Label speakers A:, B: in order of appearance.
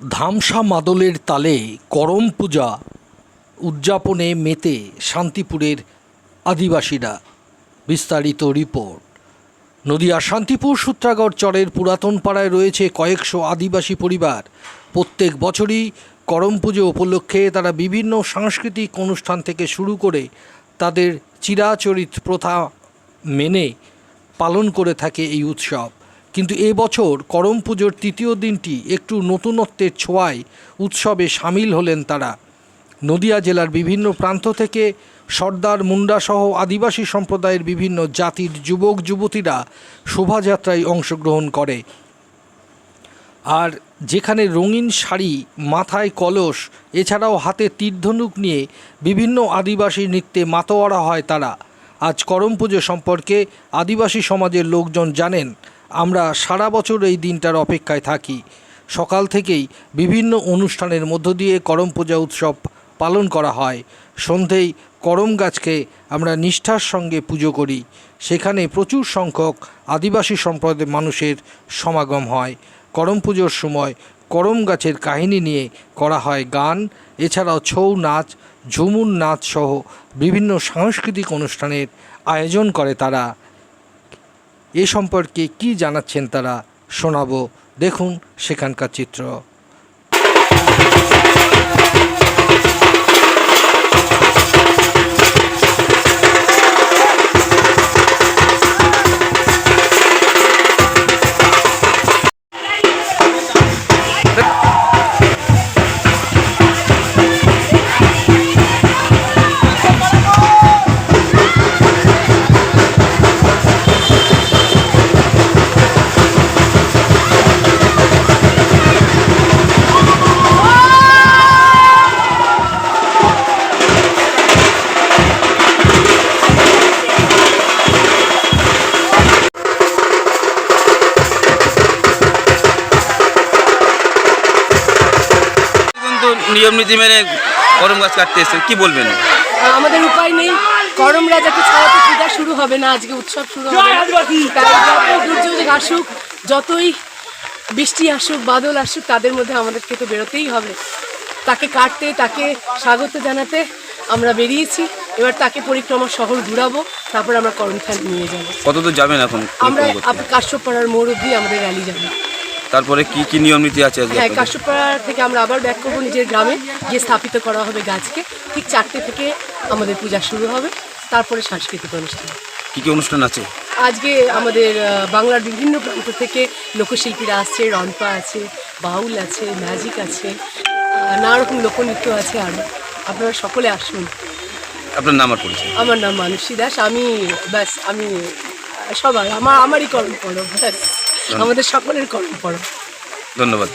A: ধামসা মাদলের তালে করম পূজা উদযাপনে মেতে শান্তিপুরের আদিবাসীরা। বিস্তারিত রিপোর্ট। নদিয়া শান্তিপুর সূত্রাগড় চরের পুরাতন পাড়ায় রয়েছে কয়েকশো আদিবাসী পরিবার। প্রত্যেক বছরই করম পুজো উপলক্ষে তারা বিভিন্ন সাংস্কৃতিক অনুষ্ঠান থেকে শুরু করে তাদের চিরাচরিত প্রথা মেনে পালন করে থাকে এই উৎসব। কিন্তু এবছর করম পুজোর তৃতীয় দিনটি একটু নতুনত্বের ছোঁয়ায় উৎসবে সামিল হলেন তারা। নদিয়া জেলার বিভিন্ন প্রান্ত থেকে সর্দার মুন্ডা সহ আদিবাসী সম্প্রদায়ের বিভিন্ন জাতির যুবক, যুবতীরা শোভাযাত্রায় অংশগ্রহণ করে। আর যেখানে রঙিন শাড়ি, মাথায় কলস, এছাড়াও হাতে তীর্ধনুক নিয়ে বিভিন্ন আদিবাসী নৃত্যে মাতোয়ারা হয় তারা। আজ করম পুজো সম্পর্কে আদিবাসী সমাজের লোকজন জানেন আমরা সারা বছর এই দিনটার অপেক্ষায় থাকি। সকাল থেকেই বিভিন্ন অনুষ্ঠানের মধ্য দিয়ে করম পূজা উৎসব পালন করা হয়। সন্ধেয় করম গাছকে আমরা নিষ্ঠার সঙ্গে পুজো করি। সেখানে প্রচুর সংখ্যক আদিবাসী সম্প্রদায়ের মানুষের সমাগম হয়। করম পুজোর সময় করম গাছের কাহিনী নিয়ে করা হয় গান। এছাড়াও ছৌ নাচ, ঝুমুর নাচ সহ বিভিন্ন সাংস্কৃতিক অনুষ্ঠানের আয়োজন করে তারা। এ সম্পর্কে কি জানাচ্ছেন তারা শোনাবো। দেখুন সেখানকার চিত্র।
B: নিয়ম নীতি মেনে করম গাছ কাটতে এসেছেন কি বলবেন?
C: আমাদের উপায় নেই। করম রাজাকে ছাড়াতে পূজা শুরু হবে না আজকে উৎসব শুরু হবে। দুর্যোগ আসুক যতই বৃষ্টি আসুক বাদল আসুক তাদের মধ্যে আমাদেরকে তো বেরোতেই হবে। তাকে কাটতে তাকে স্বাগত জানাতে আমরা বেরিয়েছি। এবার তাকে পরিক্রমা শহর ঘুরাবো তারপর আমরা করমথান নিয়ে যাব।
B: কত দূর যাবেন এখন
C: আমরা কাশ্যপাড়ার মোড় অব্দি আমাদের র্যালি যাবে।
B: তারপরে কি কি নিয়ম নীতি আছে আজকে
C: হ্যাঁ? কাশ্যপাড়া থেকে আমরা আবার ব্যাক করব নিজের গ্রামে গিয়ে স্থাপিত করা হবে গাছকে। ঠিক চারটে থেকে আমাদের পূজা শুরু হবে তারপরে সাংস্কৃতিক অনুষ্ঠান।
B: কি কি অনুষ্ঠান আছে?
C: আজকে আমাদের বাংলার বিভিন্ন প্রান্ত থেকে লোকশিল্পীরা আসছে রনপা আছে বাউল আছে ম্যাজিক আছে নানা রকম লোকনৃত্য আছে আরও আপনারা সকলে আসুন।
B: আপনার নাম আর পরিচয়?
C: আমার নাম মানসী দাস আমি ব্যাস আমি সবার আমার আমারই কর্ম পড়ো ব্যাস। আমাদের সকলের কর্ম করো
B: ধন্যবাদ।